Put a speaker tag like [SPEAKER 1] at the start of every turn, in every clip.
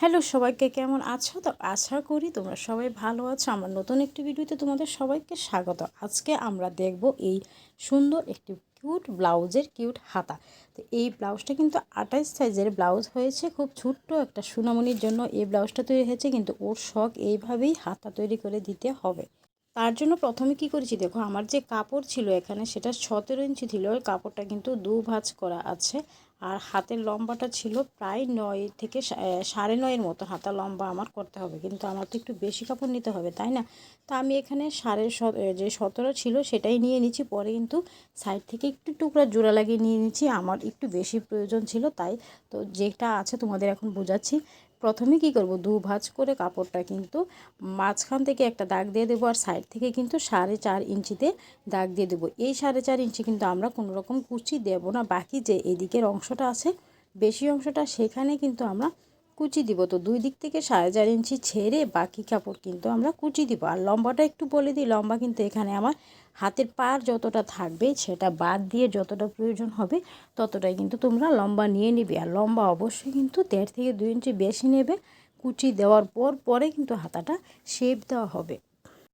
[SPEAKER 1] Hello সবাইকে কেমন আছো? তো আশা করি তোমরা সবাই ভালো আছো। আমার নতুন একটি ভিডিওতে তোমাদের সবাইকে স্বাগত। আজকে আমরা দেখব এই সুন্দর একটি কিউট ব্লাউজের কিউট হাতা। তো এই ব্লাউজটা কিন্তু আঠাইশ সাইজের ব্লাউজ হয়েছে। খুব ছোট্ট একটা সুনামনির জন্য এই ব্লাউজটা তৈরি হয়েছে, কিন্তু ওর শখ এইভাবেই হাতা তৈরি করে দিতে হবে। তার জন্য প্রথমে কি করেছি, দেখো আমার যে কাপড় ছিল এখানে সেটা সতেরো ইঞ্চি ছিল। ওই কাপড়টা কিন্তু দু ভাঁজ করা আছে। আর হাতের লম্বাটা ছিল প্রায় নয় থেকে সাড়ে নয়ের মতো। হাতা লম্বা আমার করতে হবে, কিন্তু আমার তো একটু বেশি কাপড় নিতে হবে, তাই না? তা আমি এখানে সাড়ে যে সতেরো ছিল সেটাই নিয়ে নিচ্ছি। পরে কিন্তু সাইড থেকে একটু টুকরা জোড়া লাগিয়ে নিয়ে নিচ্ছি। আমার একটু বেশি প্রয়োজন ছিল, তাই তো যেটা আছে তোমাদের এখন বোঝাচ্ছি। প্রথমে কি করব? দু ভাঁজ করে কাপড়টা কিন্তু মাঝখান থেকে একটা দাগ দিয়ে দেবো আর সাইড থেকে কিন্তু সাড়ে চার ইঞ্চিতে দাগ দিয়ে দেবো। এই সাড়ে চার ইঞ্চি কিন্তু আমরা কোনো রকম কুচি দেব না। বাকি যে এদিকের অংশটা আছে, বেশি অংশটা সেখানে কিন্তু আমরা কুচি দিব। তো দুই দিক থেকে সাড়ে চার ইঞ্চি ছেড়ে বাকি কাপড় কিন্তু আমরা কুচি দিব। আর লম্বাটা একটু বলে দিই, লম্বা কিন্তু এখানে আমার হাতের পার যতটা থাকবে সেটা বাদ দিয়ে যতটা প্রয়োজন হবে ততটাই কিন্তু তোমরা লম্বা নিয়ে নিবে। আর লম্বা অবশ্যই কিন্তু দেড় থেকে দুই ইঞ্চি বেশি নেবে। কুচি দেওয়ার পর পরে কিন্তু হাতাটা শেপ দেওয়া হবে।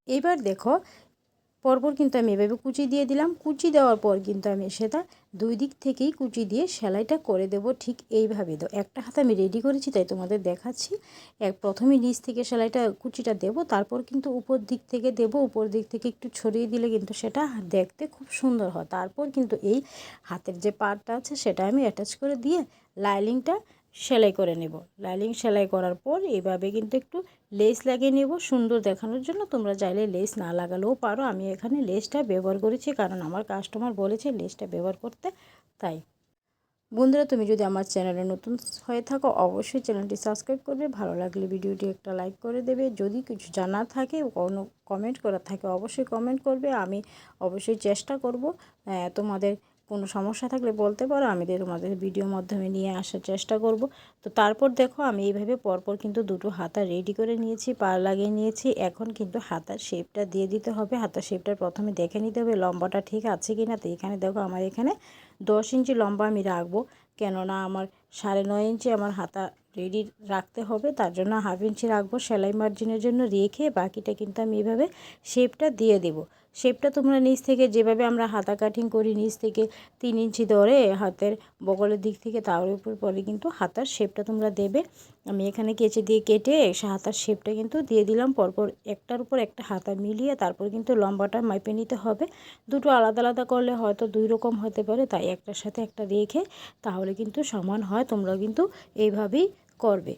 [SPEAKER 1] এবার দেখো পরপর কিন্তু আমি এভাবে কুচি দিয়ে দিলাম। কুচি দেওয়ার পর কিন্তু আমি সেটা দুই দিক থেকেই কুচি দিয়ে সেলাইটা করে দেব ঠিক এইভাবে তো একটা হাতে আমি রেডি করেছি, তাই তোমাদের দেখাচ্ছি। এক প্রথমে নিচ থেকে সেলাইটা, কুচিটা দেব, তারপর কিন্তু উপর দিক থেকে দেব, উপর দিক থেকে একটু ছড়িয়ে দিলে কিন্তু সেটা দেখতে খুব সুন্দর হয়। তারপর কিন্তু এই হাতের যে পার্টটা আছে, সেটা আমি অ্যাটাচ করে দিয়ে লাইলিংটা সেলাই করে নেব। লাইলিং সেলাই করার পর এইভাবে কিন্তু একটু লেস লাগিয়ে নেব। সুন্দর দেখানোর জন্য তোমরা চাইলে লেস না লাগালেও পারো। আমি এখানে লেসটা ব্যবহার করেছি কারণ আমার কাস্টমার বলেছে লেসটা ব্যবহার করতে। তাই বন্ধুরা, তুমি যদি আমার চ্যানেলে নতুন হয়ে থাকো, অবশ্যই চ্যানেলটি সাবস্ক্রাইব করবে। ভালো লাগলে ভিডিওটি একটা লাইক করে দেবে। যদি কিছু জানা থাকে, কোনো কমেন্ট করার থাকে, অবশ্যই কমেন্ট করবে। আমি অবশ্যই চেষ্টা করব তোমাদের কোনো সমস্যা থাকলে বলতে পারো, আমি তোমাদের ভিডিও মাধ্যমে নিয়ে আসার চেষ্টা করব। তো তারপর দেখো, আমি এইভাবে পরপর কিন্তু দুটো হাতা রেডি করে নিয়েছি পা লাগিয়ে নিয়েছি। এখন কিন্তু হাতার শেপটা দিয়ে দিতে হবে। হাতার শেপটা প্রথমে দেখে নিতে হবে, লম্বাটা ঠিক আছে কি না তো এখানে দেখো, আমার এখানে দশ ইঞ্চি লম্বা আমি রাখব। কেননা আমার সাড়ে নয় ইঞ্চি আমার হাতা রেডি রাখতে হবে, তার জন্য হাফ ইঞ্চি রাখব। সেলাই মার্জিনের জন্য রেখে বাকিটা কিন্তু আমি এইভাবে শেপটা দিয়ে দেবো। শেপটা তোমরা নিচ থেকে যেভাবে আমরা হাতা কাটিং করি নিচ থেকে তিন ইঞ্চি ধরে হাতের বগলের দিক থেকে, তার উপর পরে কিন্তু হাতার শেপটা তোমরা দেবে। আমি এখানে কেচে দিয়ে কেটে সে হাতার শেপটা কিন্তু দিয়ে দিলাম। পরপর একটার উপর একটা হাতা মিলিয়ে তারপর কিন্তু লম্বাটা মাইপে নিতে হবে। দুটো আলাদা আলাদা করলে হয়তো দুই রকম হতে পারে, তাই একটার সাথে একটা রেখে তাহলে কিন্তু সমান হয়। তোমরা কিন্তু এইভাবেই করবে।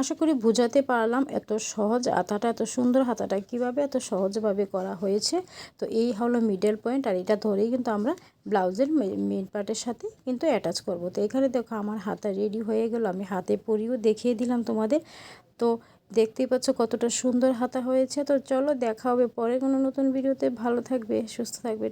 [SPEAKER 1] আশা করি বোঝাতে পারলাম এত সহজ হাতাটা এত সুন্দর হাতাটা কীভাবে এত সহজভাবে করা হয়েছে। তো এই হলো মিডল পয়েন্ট আর এটা ধরেই কিন্তু আমরা ব্লাউজের মেন পার্টের সাথে কিন্তু অ্যাটাচ করব। তো এখানে দেখো আমার হাতা রেডি হয়ে গেল, আমি হাতে পরিও দেখিয়ে দিলাম তোমাদের। তো দেখতেই পাচ্ছ কতটা সুন্দর হাতা হয়েছে। তো চলো দেখা হবে পরে কোনো নতুন ভিডিওতে ভালো থাকবে, সুস্থ থাকবে